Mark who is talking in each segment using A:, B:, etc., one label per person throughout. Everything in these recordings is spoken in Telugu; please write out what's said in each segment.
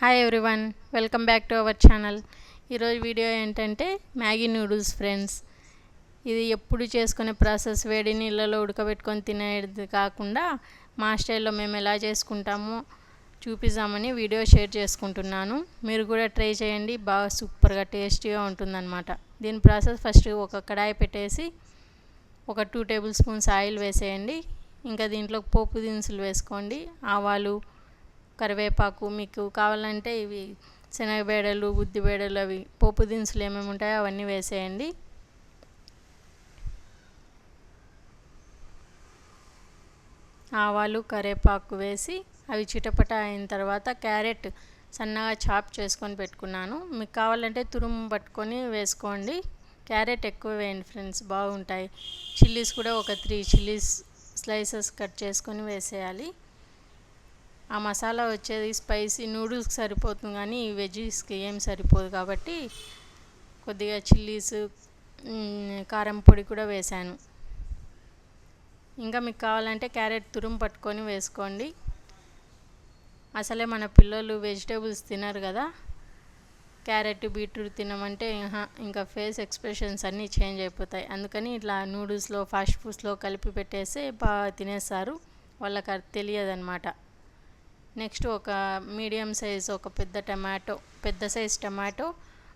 A: Hi everyone welcome back to our channel ఈరోజు వీడియో ఏంటంటే మ్యాగీ నూడిల్స్ ఫ్రెండ్స్. ఇది ఎప్పుడు చేసుకునే ప్రాసెస్ వేడి నీళ్ళలో ఉడకబెట్టుకొని తినేది కాకుండా మా స్టైల్లో మేము ఎలా చేసుకుంటామో చూపిస్తామని వీడియో షేర్ చేసుకుంటున్నాను. మీరు కూడా ట్రై చేయండి బాగా సూపర్గా టేస్టీగా ఉంటుందన్నమాట. దీని ప్రాసెస్ ఫస్ట్ ఒక కడాయి పెట్టేసి ఒక టూ టేబుల్ స్పూన్స్ ఆయిల్ వేసేయండి. ఇంకా దీంట్లో పోపు దినుసులు వేసుకోండి ఆవాలు కరివేపాకు మీకు కావాలంటే ఇవి శనగబేడలు బేడలు అవి పోపు దినుసులు ఏమేమి ఉంటాయో అవన్నీ వేసేయండి. ఆవాలు కరివేపాకు వేసి అవి చిటపట అయిన తర్వాత క్యారెట్ సన్నగా చాప్ చేసుకొని పెట్టుకున్నాను. మీకు కావాలంటే తురుము పట్టుకొని వేసుకోండి. క్యారెట్ ఎక్కువ వేయండి ఫ్రెండ్స్ బాగుంటాయి. చిల్లీస్ కూడా ఒక త్రీ చిల్లీస్ స్లైసెస్ కట్ చేసుకొని వేసేయాలి. ఆ మసాలా వచ్చేది స్పైసీ నూడిల్స్కి సరిపోతుంది కానీ వెజ్జీస్కి ఏం సరిపోదు కాబట్టి కొద్దిగా చిల్లీస్ కారం పొడి కూడా వేశాను. ఇంకా మీకు కావాలంటే క్యారెట్ తురుము పట్టుకొని వేసుకోండి. అసలే మన పిల్లలు వెజిటేబుల్స్ తినరు కదా. క్యారెట్ బీట్రూట్ తినమంటే ఇంకా ఫేస్ ఎక్స్ప్రెషన్స్ అన్నీ చేంజ్ అయిపోతాయి. అందుకని ఇట్లా నూడిల్స్లో ఫాస్ట్ ఫుడ్స్లో కలిపి పెట్టేస్తే బాగా తినేస్తారు. వాళ్ళకి అది తెలియదు అనమాట నెక్స్ట్ ఒక మీడియం సైజ్ ఒక పెద్ద టమాటో పెద్ద సైజ్ టమాటో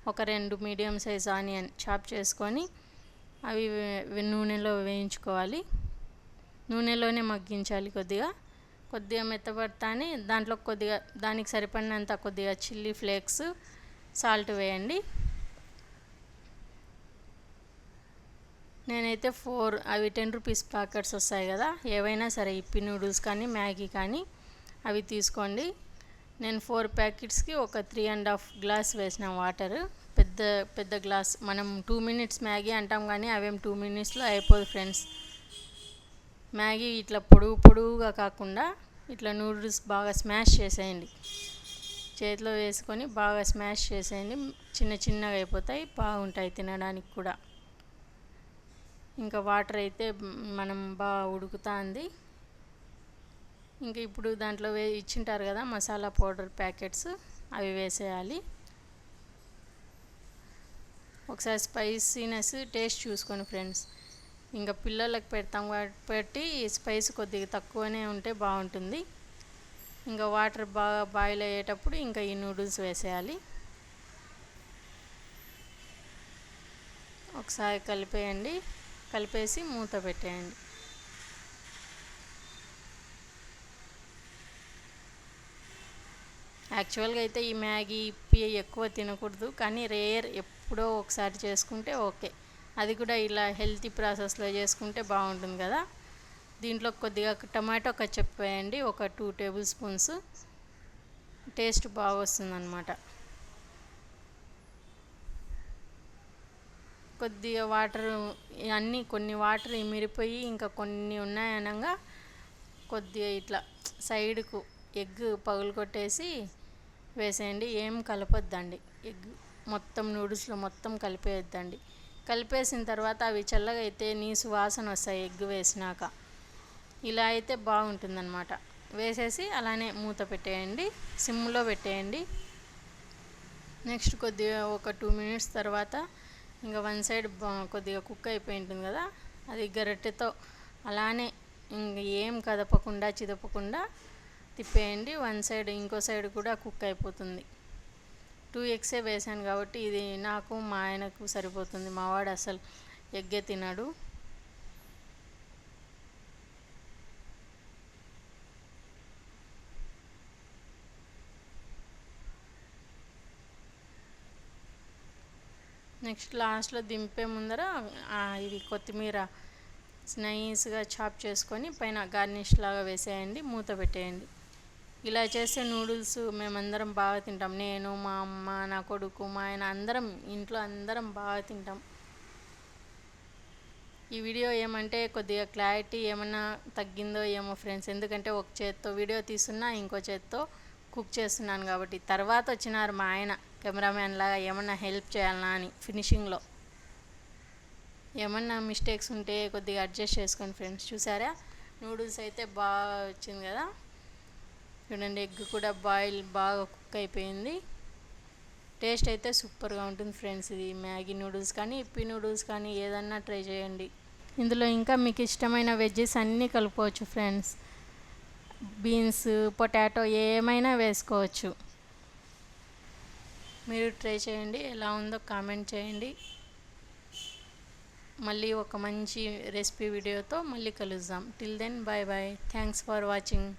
A: ఒక రెండు మీడియం సైజ్ ఆనియన్ చాప్ చేసుకొని అవి నూనెలో వేయించుకోవాలి. నూనెలోనే మగ్గించాలి కొద్దిగా. కొద్దిగా మెత్తపడతానే దాంట్లో కొద్దిగా దానికి సరిపడినంత కొద్దిగా చిల్లీ ఫ్లేక్స్ సాల్ట్ వేయండి. నేనైతే ఫోర్ అవి టెన్ రూపీస్ ప్యాకెట్స్ వస్తాయి కదా. ఏవైనా సరే ఇప్పి నూడిల్స్ కానీ మ్యాగీ కానీ అవి తీసుకోండి. నేను ఫోర్ ప్యాకెట్స్కి ఒక త్రీ అండ్ హాఫ్ గ్లాస్ వేసిన వాటర్. పెద్ద పెద్ద గ్లాస్. మనం టూ మినిట్స్ మ్యాగీ అంటాం కానీ అవేం టూ మినిట్స్లో అయిపోదు ఫ్రెండ్స్. మ్యాగీ ఇట్లా పొడుగు పొడుగుగా కాకుండా ఇట్లా నూడిల్స్ బాగా స్మాష్ చేసేయండి. చేతిలో వేసుకొని బాగా స్మాష్ చేసేయండి. చిన్న చిన్నగా అయిపోతాయి. బాగుంటాయి తినడానికి కూడా. ఇంకా వాటర్ అయితే మనం బాగా ఉడుకుతుంది. ఇంకా ఇప్పుడు దాంట్లో వే ఇచ్చింటారు కదా మసాలా పౌడర్ ప్యాకెట్స్ అవి వేసేయాలి. ఒకసారి స్పైసీనెస్ టేస్ట్ చూసుకోండి ఫ్రెండ్స్. ఇంకా పిల్లలకు పెడతాం పెట్టి స్పైస్ కొద్దిగా తక్కువనే ఉంటే బాగుంటుంది. ఇంకా వాటర్ బాగా బాయిల్ అయ్యేటప్పుడు ఇంకా ఈ నూడిల్స్ వేసేయాలి. ఒకసారి కలిపేయండి. కలిపేసి మూత పెట్టేయండి. యాక్చువల్గా అయితే ఈ మ్యాగీ ఇప్పి ఎక్కువ తినకూడదు. కానీ రేర్ ఎప్పుడో ఒకసారి చేసుకుంటే ఓకే. అది కూడా ఇలా హెల్తీ ప్రాసెస్లో చేసుకుంటే బాగుంటుంది కదా. దీంట్లో కొద్దిగా టమాటో కచ్చప్ వేయండి. ఒక టూ టేబుల్ స్పూన్స్. టేస్ట్ బాగా వస్తుందన్నమాట. కొద్దిగా వాటర్ అన్నీ కొన్ని వాటర్ ఇమిరిపోయి ఇంకా కొన్ని ఉన్నాయనగా కొద్దిగా ఇట్లా సైడ్కు ఎగ్ పగులు కొట్టేసి వేసేయండి ఏం కలపొద్దండి. ఎగ్ మొత్తం నూడిల్స్లో మొత్తం కలిపేయొద్దండి. కలిపేసిన తర్వాత అవి చల్లగా అయితే నీ సువాసన వస్తాయి ఎగ్ వేసినాక. ఇలా అయితే బాగుంటుందన్నమాట. వేసేసి అలానే మూత పెట్టేయండి సిమ్లో పెట్టేయండి. నెక్స్ట్ కొద్దిగా ఒక టూ మినిట్స్ తర్వాత ఇంకా వన్ సైడ్ కొద్దిగా కుక్ అయిపోయి ఉంటుంది కదా అది గరిటెతో అలానే ఇంక ఏం కదపకుండా చిదపకుండా తిప్పేయండి వన్ సైడ్ ఇంకో సైడ్ కూడా కుక్ అయిపోతుంది. టూ ఎగ్సే వేసాను కాబట్టి ఇది నాకు మా ఆయనకు సరిపోతుంది. మావాడు అసలు ఎగ్గే తినడు. నెక్స్ట్ లాస్ట్లో దింపే ముందర ఇది కొత్తిమీర నైస్గా చాప్ చేసుకొని పైన గార్నిష్ లాగా వేసేయండి మూత పెట్టేయండి. ఇలా చేసే నూడిల్స్ మేమందరం బాగా తింటాం. నేను మా అమ్మ నా కొడుకు మా ఆయన అందరం ఇంట్లో అందరం బాగా తింటాం. ఈ వీడియో ఏమంటే కొద్దిగా క్లారిటీ ఏమన్నా తగ్గిందో ఏమో ఫ్రెండ్స్. ఎందుకంటే ఒక చేత్తో వీడియో తీస్తున్నా ఇంకో చేత్తో కుక్ చేస్తున్నాను కాబట్టి. తర్వాత వచ్చినారు మా ఆయన కెమెరామ్యాన్ లాగా ఏమన్నా హెల్ప్ చేయాలనా అని ఫినిషింగ్లో. ఏమన్నా మిస్టేక్స్ ఉంటే కొద్దిగా అడ్జస్ట్ చేసుకోండి ఫ్రెండ్స్. చూసారా? నూడిల్స్ అయితే బాగా వచ్చింది కదా? చూడండి ఎగ్ కూడా బాయిల్ బాగా కుక్ అయిపోయింది. టేస్ట్ అయితే సూపర్గా ఉంటుంది ఫ్రెండ్స్ ఇది. మ్యాగీ నూడిల్స్ కానీ ఇప్పి నూడిల్స్ కానీ ఏదన్నా ట్రై చేయండి. ఇందులో ఇంకా మీకు ఇష్టమైన వెజ్జెస్ అన్నీ కలుపుకోవచ్చు ఫ్రెండ్స్. బీన్స్ పొటాటో ఏమైనా వేసుకోవచ్చు. మీరు ట్రై చేయండి ఎలా ఉందో కామెంట్ చేయండి. మళ్ళీ ఒక మంచి రెసిపీ వీడియోతో మళ్ళీ కలుద్దాం. Till then bye bye thanks for watching